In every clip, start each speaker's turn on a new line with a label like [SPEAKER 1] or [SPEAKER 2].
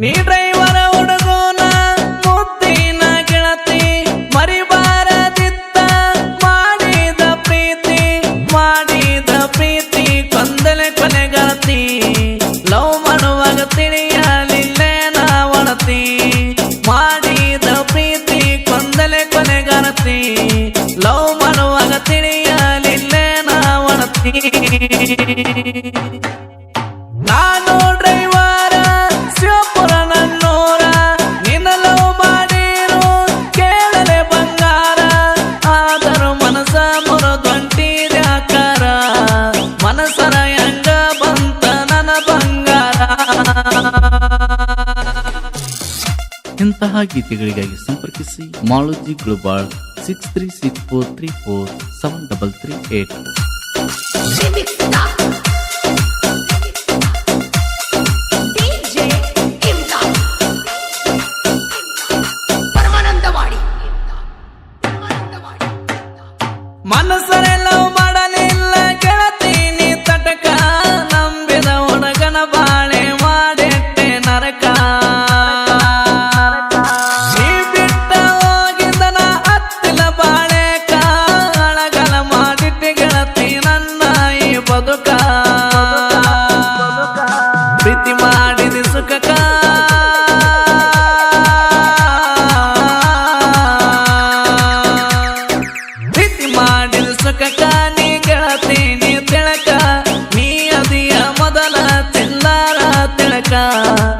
[SPEAKER 1] ನೀ ಡ್ರೈವರ ಹುಡುಗೋನ ಮುದ್ದಿನ ಗೆಳತಿ, ಮರಿಬಾರದಿತ್ತ ಮಾಡಿದ ಪ್ರೀತಿ ಮಾಡಿದ ಪ್ರೀತಿ ಕೊಂದಲೆ ಕೊನೆಗತಿ ಲವ್ ಮಾಡುವಾಗ ತಿಳಿಯಲಿಲ್ಲೇ ನಾವಣತಿ ಮಾಡಿದ ಪ್ರೀತಿ ಕೊಂದಲೆ ಕೊನೆಗತಿ ಲವ್ ಮಾಡುವಾಗ ತಿಳಿಯಲಿಲ್ಲೇ ನಾವಣತಿ
[SPEAKER 2] ಅಂತಹ ಗೀತೆಗಳಿಗಾಗಿ ಸಂಪರ್ಕಿಸಿ ಮಾಲೋಜಿ global six three six four three four seven double three eight
[SPEAKER 1] ಮನಸರೆಲ್ಲ मित्रा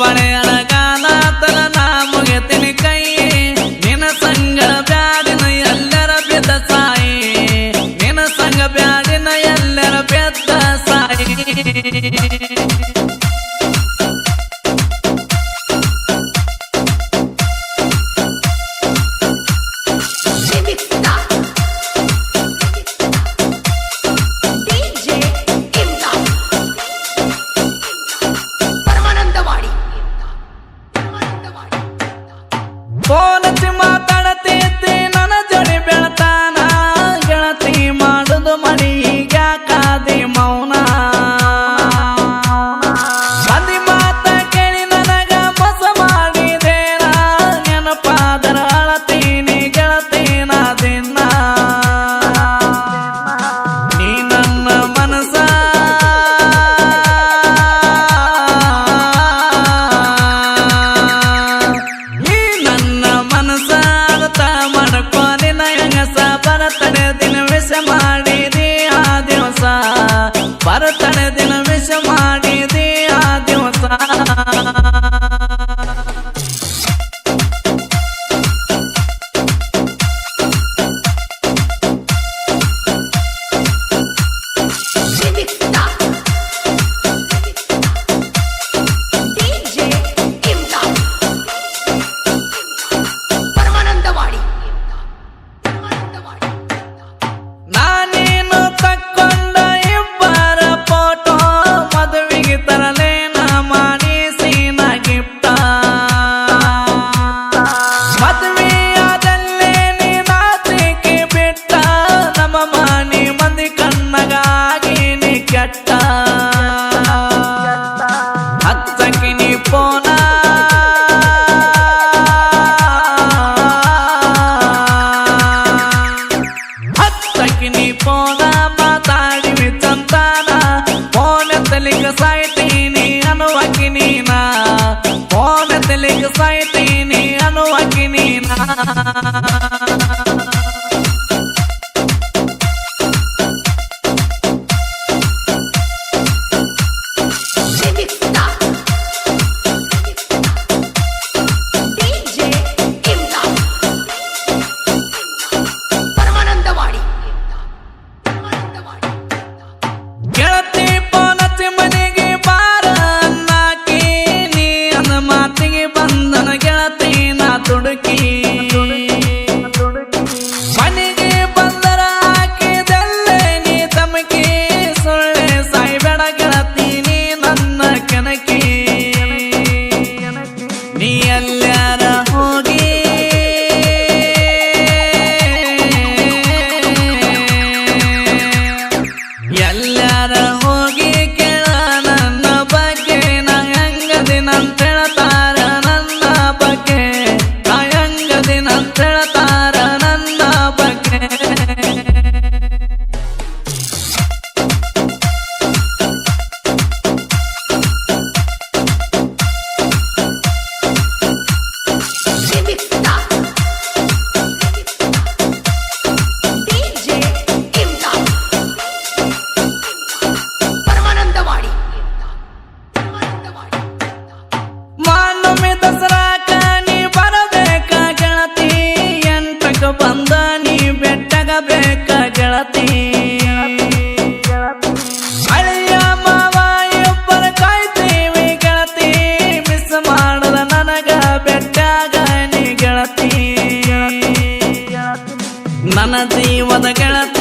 [SPEAKER 1] ಬಣೆಯಣಗಾಲ ತಲ ನಾ ಮುಗಿತೀನಿ ಆ 哈。ಜೀವದ ಗೆಳತಿ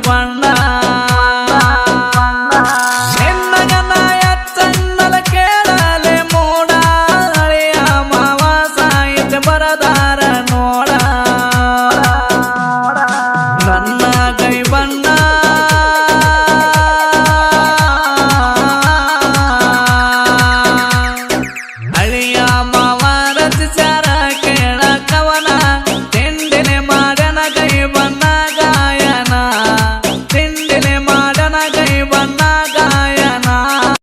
[SPEAKER 1] 关了